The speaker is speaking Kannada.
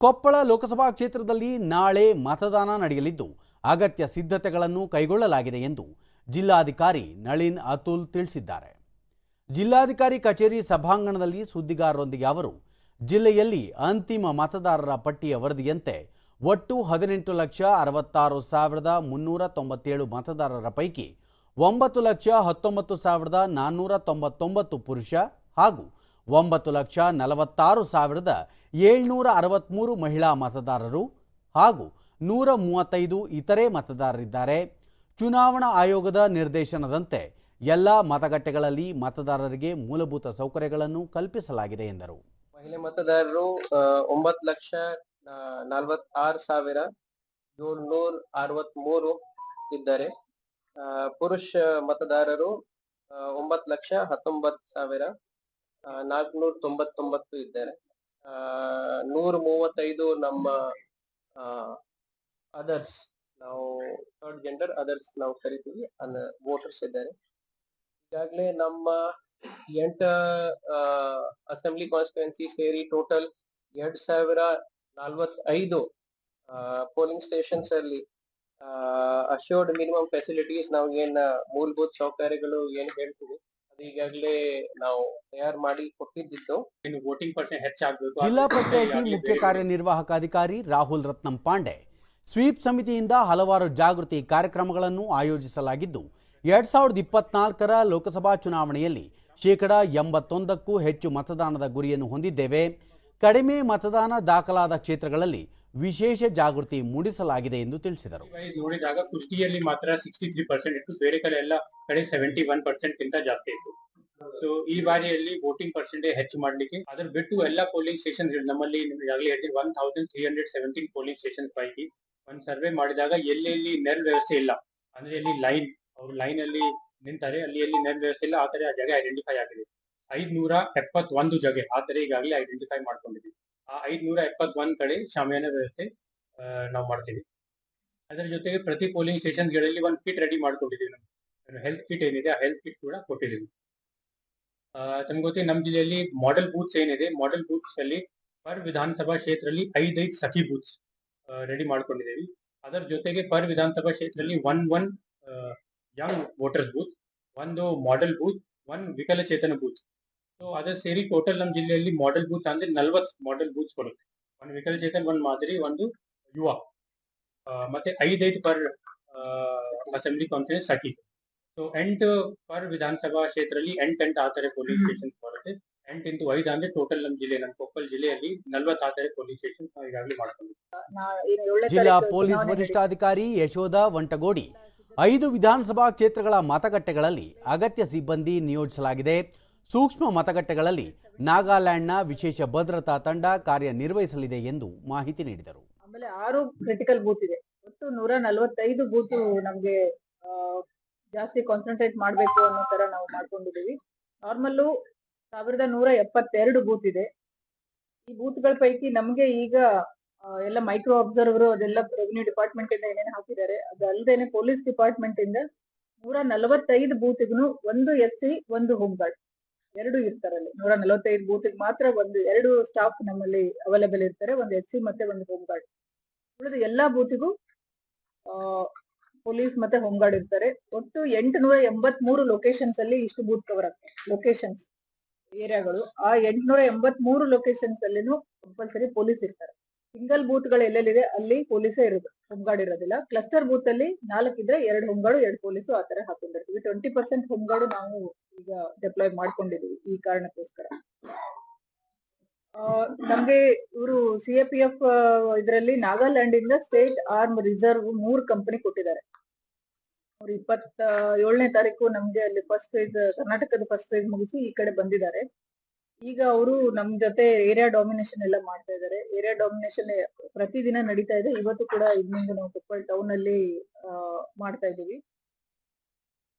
ಕೊಪ್ಪಳ ಲೋಕಸಭಾ ಕ್ಷೇತ್ರದಲ್ಲಿ ನಾಳೆ ಮತದಾನ ನಡೆಯಲಿದ್ದು, ಅಗತ್ಯ ಸಿದ್ಧತೆಗಳನ್ನು ಕೈಗೊಳ್ಳಲಾಗಿದೆ ಎಂದು ಜಿಲ್ಲಾಧಿಕಾರಿ ನಳಿನ್ ಅತುಲ್ ತಿಳಿಸಿದ್ದಾರೆ. ಜಿಲ್ಲಾಧಿಕಾರಿ ಕಚೇರಿ ಸಭಾಂಗಣದಲ್ಲಿ ಸುದ್ದಿಗಾರರೊಂದಿಗೆ ಅವರು, ಜಿಲ್ಲೆಯಲ್ಲಿ ಅಂತಿಮ ಮತದಾರರ ಪಟ್ಟಿಯ ವರದಿಯಂತೆ ಒಟ್ಟು ಹದಿನೆಂಟು ಲಕ್ಷ ಅರವತ್ತಾರು ಸಾವಿರದ ಮುನ್ನೂರ ತೊಂಬತ್ತೇಳು ಮತದಾರರ ಪೈಕಿ ಒಂಬತ್ತು ಲಕ್ಷ ಹತ್ತೊಂಬತ್ತು ಸಾವಿರದ ನಾನ್ನೂರ ತೊಂಬತ್ತೊಂಬತ್ತು ಪುರುಷ ಹಾಗೂ ಒಂಬತ್ತು ಲಕ್ಷ ನಲವತ್ತಾರು ಸಾವಿರದ ಏಳ್ನೂರ ಅರವತ್ತ್ಮೂರು ಮಹಿಳಾ ಮತದಾರರು ಹಾಗೂ ನೂರ ಮೂವತ್ತೈದು ಇತರೆ ಮತದಾರರಿದ್ದಾರೆ. ಚುನಾವಣಾ ಆಯೋಗದ ನಿರ್ದೇಶನದಂತೆ ಎಲ್ಲ ಮತಗಟ್ಟೆಗಳಲ್ಲಿ ಮತದಾರರಿಗೆ ಮೂಲಭೂತ ಸೌಕರ್ಯಗಳನ್ನು ಕಲ್ಪಿಸಲಾಗಿದೆ ಎಂದರು. ಮಹಿಳೆ ಮತದಾರರು ಒಂಬತ್ತು ಲಕ್ಷ ನಲವತ್ತಾರು ಸಾವಿರ ಏಳ್ನೂರ ಅರವತ್ಮೂರು ಇದ್ದಾರೆ. ಪುರುಷ ಮತದಾರರು ಒಂಬತ್ತು ಲಕ್ಷ ಹತ್ತೊಂಬತ್ತು ಸಾವಿರ ನಾಲ್ಕುನೂರ ತೊಂಬತ್ತೊಂಬತ್ತು ಇದ್ದಾರೆ ನೂರ ಮೂವತ್ತೈದು ನಮ್ಮ ಅದರ್ಸ್ ನಾವು ಥರ್ಡ್ ಜೆಂಡರ್ ಅದರ್ಸ್ ನಾವು ಕರಿತೀವಿ, ಅನ್ನ ವೋಟರ್ಸ್ ಇದ್ದಾರೆ. ಈಗಾಗಲೇ ನಮ್ಮ ಎಂಟ ಅಸೆಂಬ್ಲಿ ಕಾನ್ಸ್ಟಿಟ್ಯೂನ್ಸಿ ಸೇರಿ ಟೋಟಲ್ ಎರಡ್ ಸಾವಿರ ನಲ್ವತ್ತೈದು ಪೋಲಿಂಗ್ ಸ್ಟೇಷನ್ಸ್ ಅಲ್ಲಿ ಅಶೋರ್ಡ್ ಮಿನಿಮಮ್ ಫೆಸಿಲಿಟೀಸ್ ನಾವು ಏನ್ ಮೂಲಭೂತ ಸೌಕರ್ಯಗಳು ಏನ್ ಹೇಳ್ತೀವಿ? ಈಗಾಗಲೇ ನಾವು ತಯಾರು ಮಾಡಿ ಕೊಟ್ಟಿದ್ದು. ಇನ್ನು ವೋಟಿಂಗ್ ಪರ್ಸೆಂಟ್ ಹೆಚ್ಚಾಗಬೇಕು. ಜಿಲ್ಲಾ ಪಂಚಾಯಿತಿ ಮುಖ್ಯ ಕಾರ್ಯನಿರ್ವಾಹಕ ಅಧಿಕಾರಿ ರಾಹುಲ್ ರತ್ನಂ ಪಾಂಡೆ. ಸ್ವೀಪ್ ಸಮಿತಿಯಿಂದ ಹಲವಾರು ಜಾಗೃತಿ ಕಾರ್ಯಕ್ರಮಗಳನ್ನು ಆಯೋಜಿಸಲಾಗಿದ್ದು ಎರಡ್ ಸಾವಿರದ ಇಪ್ಪತ್ನಾಲ್ಕರ ಲೋಕಸಭಾ ಚುನಾವಣೆಯಲ್ಲಿ ಶೇಕಡಾ ಎಂಬತ್ತೊಂದಕ್ಕೂ ಹೆಚ್ಚು ಮತದಾನದ ಗುರಿಯನ್ನು ಹೊಂದಿದ್ದೇವೆ. ಕಡಿಮೆ ಮತದಾನ ದಾಖಲಾದ ಕ್ಷೇತ್ರಗಳಲ್ಲಿ ವಿಶೇಷ ಜಾಗೃತಿ ಮೂಡಿಸಲಾಗಿದೆ ಎಂದು ತಿಳಿಸಿದರು. ನೋಡಿದಾಗ ಕುಷ್ಟಿಯಲ್ಲಿ ಮಾತ್ರ ಸಿಕ್ಸ್ಟಿ ತ್ರೀ ಪರ್ಸೆಂಟ್ ಇತ್ತು. ಬೇರೆ ಕಡೆ ಎಲ್ಲ ಕಡೆ ಸೆವೆಂಟಿ ಒನ್ ಪರ್ಸೆಂಟ್ ಗಿಂತ ಜಾಸ್ತಿ ಇತ್ತು. ಸೊ ಈ ಬಾರಿಯಲ್ಲಿ ವೋಟಿಂಗ್ ಪರ್ಸೆಂಟೇಜ್ ಹೆಚ್ಚು ಮಾಡ್ಲಿಕ್ಕೆ ಅದ್ರ ಬಿಟ್ಟು ಎಲ್ಲ ಪೋಲಿಂಗ್ ಸ್ಟೇಷನ್ ನಮ್ಮಲ್ಲಿ ನಿಮಗೆ ಈಗಾಗಲೇ ಹೇಳ್ತೀನಿ one thousand three hundred seventeen polling station ಪೈಕಿ ಒಂದು ಸರ್ವೆ ಮಾಡಿದಾಗ ಎಲ್ಲೆಲ್ಲಿ ನೆರಳು ವ್ಯವಸ್ಥೆ ಇಲ್ಲ. ಅಂದ್ರೆ ಇಲ್ಲಿ ಲೈನ್ ಅವ್ರು ಲೈನ್ ಅಲ್ಲಿ ನಿಂತಾರೆ, ಅಲ್ಲಿ ಎಲ್ಲಿ ನೆರಳು ವ್ಯವಸ್ಥೆ ಇಲ್ಲ, ಆ ತರ ಜಾಗ ಐಡೆಂಟಿಫೈ ಆಗಿದೆ. ಐದ್ನೂರ ಎಪ್ಪತ್ತೊಂದು ಜಾಗ ಆ ತರ ಈಗಾಗಲೇ ಐಡೆಂಟಿಫೈ ಮಾಡ್ಕೊಂಡಿದ್ದೀವಿ. ಐದ್ನೂರ ಎಪ್ಪತ್ತೊಂದ್ ಕಡೆ ಶಾಮಿಯಾನ ವ್ಯವಸ್ಥೆ ನಾವು ಮಾಡ್ತೀವಿ. ಅದರ ಜೊತೆಗೆ ಪ್ರತಿ ಪೋಲಿಂಗ್ ಸ್ಟೇಷನ್ಗಳಲ್ಲಿ ಒಂದು ಕಿಟ್ ರೆಡಿ ಮಾಡ್ಕೊಂಡಿದ್ದೀವಿ ಹೆಲ್ತ್ ಕಿಟ್ ಏನಿದೆ, ಆ ಹೆಲ್ತ್ ಕಿಟ್ ಕೂಡ ಕೊಟ್ಟಿದ್ದೀವಿ ತಮ್ಗೆ ಗೊತ್ತಿ ನಮ್ಮ ಜಿಲ್ಲೆಯಲ್ಲಿ ಮಾಡೆಲ್ ಬೂತ್ಸ್ ಏನಿದೆ ಮಾಡೆಲ್ ಬೂತ್ಸ್ ಅಲ್ಲಿ ಪರ್ ವಿಧಾನಸಭಾ ಕ್ಷೇತ್ರದಲ್ಲಿ ಐದೈದು ಸಖಿ ಬೂತ್ಸ್ ರೆಡಿ ಮಾಡ್ಕೊಂಡಿದ್ದೀವಿ ಅದರ ಜೊತೆಗೆ ಪರ್ ವಿಧಾನಸಭಾ ಕ್ಷೇತ್ರದಲ್ಲಿ one one young voters booth ಒಂದು ಮಾಡೆಲ್ ಬೂತ್ ಒನ್ ವಿಕಲಚೇತನ ಬೂತ್ ಸೊ ಅದೇ ಸೇರಿ ಟೋಟಲ್ ನಮ್ಮ ಜಿಲ್ಲೆಯಲ್ಲಿ ಮಾಡೆಲ್ ಬೂತ್ ಅಂದ್ರೆ ನಲ್ವತ್ತು ಮಾಡೆಲ್ ಬೂತ್ಸ್ ಕೊಡುತ್ತೆ. ಒಂದು ವಿಕಲಚೇತನ್ ಒಂದು ಮಾದರಿ ಒಂದು ಯುವ. ಮತ್ತೆ ಐದೈದು ಪರ್ ಅಸೆಂಬ್ಲಿ ಕಾನ್ಫರೆನ್ಸ್ ಸಖಿ. ಸೊ ಎಂಟು ಪರ್ ವಿಧಾನಸಭಾ ಕ್ಷೇತ್ರದಲ್ಲಿ ಎಂಟ್ ಎಂಟು ಆ ತರ ಪೊಲೀಸ್ ಸ್ಟೇಷನ್ ಬರುತ್ತೆ. ಎಂಟು ಇಂಟು ಐದು ಅಂದ್ರೆ ಟೋಟಲ್ ನಮ್ಮ ಜಿಲ್ಲೆ ನಮ್ಮ ಕೊಪ್ಪಳ ಜಿಲ್ಲೆಯಲ್ಲಿ ನಲ್ವತ್ತು ಆ ತರ ಪೊಲೀಸ್ ಸ್ಟೇಷನ್ ನಾವು ಈಗಾಗಲೇ ಮಾಡ್ಕೊಂಡಿದ್ದೀವಿ. ಜಿಲ್ಲಾ ಪೊಲೀಸ್ ವರಿಷ್ಠಾಧಿಕಾರಿ ಯಶೋಧ ವಂಟಗೋಡಿ ಐದು ವಿಧಾನಸಭಾ ಕ್ಷೇತ್ರಗಳ ಮತಗಟ್ಟೆಗಳಲ್ಲಿ ಅಗತ್ಯ ಸಿಬ್ಬಂದಿ ನಿಯೋಜಿಸಲಾಗಿದೆ. ಸೂಕ್ಷ್ಮ ಮತಗಟ್ಟೆಗಳಲ್ಲಿ ನಾಗಾಲ್ಯಾಂಡ್ನ ವಿಶೇಷ ಭದ್ರತಾ ತಂಡ ಕಾರ್ಯನಿರ್ವಹಿಸಲಿದೆ ಎಂದು ಮಾಹಿತಿ ನೀಡಿದರು. ಆಮೇಲೆ ಆರು ಕ್ರಿಟಿಕಲ್ ಬೂತ್ ಇದೆ. ಒಟ್ಟು ನೂರ ನಲವತ್ತೈದು ಬೂತ್ ನಮ್ಗೆ ಜಾಸ್ತಿ ಕಾನ್ಸಂಟ್ರೇಟ್ ಮಾಡಬೇಕು ಅನ್ನೋ ತರ ನಾವು ಮಾಡ್ಕೊಂಡಿದೀವಿ ನಾರ್ಮಲ್ಲು ಸಾವಿರದ ನೂರ ಎಪ್ಪತ್ತೆರಡು ಬೂತ್ ಇದೆ. ಈ ಬೂತ್ಗಳ ಪೈಕಿ ನಮ್ಗೆ ಈಗ ಎಲ್ಲ ಮೈಕ್ರೋ ಅಬ್ಸರ್ವರು ಅದೆಲ್ಲ ರೆವಿನ್ಯೂ ಡಿಪಾರ್ಟ್ಮೆಂಟ್ ಇಂದ ಏನೇನು ಹಾಕಿದ್ದಾರೆ, ಅದಲ್ದೇನೆ ಪೊಲೀಸ್ ಡಿಪಾರ್ಟ್ಮೆಂಟ್ ಇಂದ ನೂರ ನಲವತ್ತೈದು ಬೂತ್ಗೂ ಒಂದು ಎಸ್ ಸಿ ಒಂದು ಹೋಮ್ ಗಾರ್ಡ್ ಎರಡು ಇರ್ತಾರಲ್ಲಿ. ನೂರ ನಲವತ್ತೈದು ಬೂತ್ ಮಾತ್ರ ಒಂದು, ಎರಡು ಸ್ಟಾಫ್ ನಮ್ಮಲ್ಲಿ ಅವೈಲೇಬಲ್ ಇರ್ತಾರೆ. ಒಂದು ಎಚ್ ಸಿ ಮತ್ತೆ ಒಂದು ಹೋಮ್ ಗಾರ್ಡ್ ಉಳಿದ ಎಲ್ಲಾ ಬೂತಿಗೂ ಪೊಲೀಸ್ ಮತ್ತೆ ಹೋಮ್ ಗಾರ್ಡ್ ಇರ್ತಾರೆ. ಒಟ್ಟು ಎಂಟುನೂರ ಎಂಬತ್ ಮೂರು ಲೊಕೇಶನ್ಸ್ ಅಲ್ಲಿ ಇಷ್ಟು ಬೂತ್ ಕವರ್ ಆಗ್ತದೆ. ಲೊಕೇಶನ್ಸ್ ಏರಿಯಾಗಳು. ಆ ಎಂಟುನೂರ ಎಂಬತ್ ಮೂರು ಲೊಕೇಶನ್ಸ್ ಅಲ್ಲಿನೂ ಕಂಪಲ್ಸರಿ ಪೊಲೀಸ್ ಇರ್ತಾರೆ. ಸಿಂಗಲ್ ಬೂತ್ಗಳು ಎಲ್ಲೆಲ್ಲಿದೆ? ಅಲ್ಲಿ ಪೊಲೀಸೇ ಇರೋದು. ಹೋಮ್ ಗಾರ್ಡ್ ಇರೋದಿಲ್ಲ. ಕ್ಲಸ್ಟರ್ ಬೂತ್ ಅಲ್ಲಿ ನಾಲ್ಕಿದ್ರೆ ಎರಡು ಹೋಮ್ ಗಾರ್ಡ್ ಎರಡು ಪೊಲೀಸು ಆ ತರ ಹಾಕೊಂಡಿರ್ತೀವಿ. ಟ್ವೆಂಟಿ ಪರ್ಸೆಂಟ್ ಹೋಮ್ ಗಾರ್ಡ್ ನಾವು ಈಗ ಡಿಪ್ಲಾಯ್ ಮಾಡ್ಕೊಂಡಿದೀವಿ ಈ ಕಾರಣಕ್ಕೋಸ್ಕರ. ನಮ್ಗೆ ಇವರು ಸಿ ಎ ಪಿ ಎಫ್ ಇದರಲ್ಲಿ ನಾಗಾಲ್ಯಾಂಡ್ ಇಂದ ಸ್ಟೇಟ್ ಆರ್ಮ್ ರಿಸರ್ವ್ ಮೂರ್ ಕಂಪನಿ ಕೊಟ್ಟಿದ್ದಾರೆ. ಅವ್ರು ಇಪ್ಪತ್ತ ಏಳನೇ ತಾರೀಕು ನಮ್ಗೆ ಅಲ್ಲಿ ಫಸ್ಟ್ ಫೇಸ್ ಕರ್ನಾಟಕದ ಫಸ್ಟ್ ಫೇಸ್ ಮುಗಿಸಿ ಈ ಕಡೆ ಬಂದಿದ್ದಾರೆ. ಈಗ ಅವರು ನಮ್ ಜೊತೆ ಏರಿಯಾ ಡಾಮಿನೇಷನ್ ಎಲ್ಲ ಮಾಡ್ತಾ ಇದ್ದಾರೆ. ಏರಿಯಾ ಡಾಮಿನೇಷನ್ ಪ್ರತಿದಿನ ನಡೀತಾ ಇದೆ. ಇವತ್ತು ಕೂಡ ಇವ್ನಿಂಗ್ ನಾವು ಕೊಪ್ಪಳ ಟೌನ್ ಅಲ್ಲಿ ಮಾಡ್ತಾ ಇದೀವಿ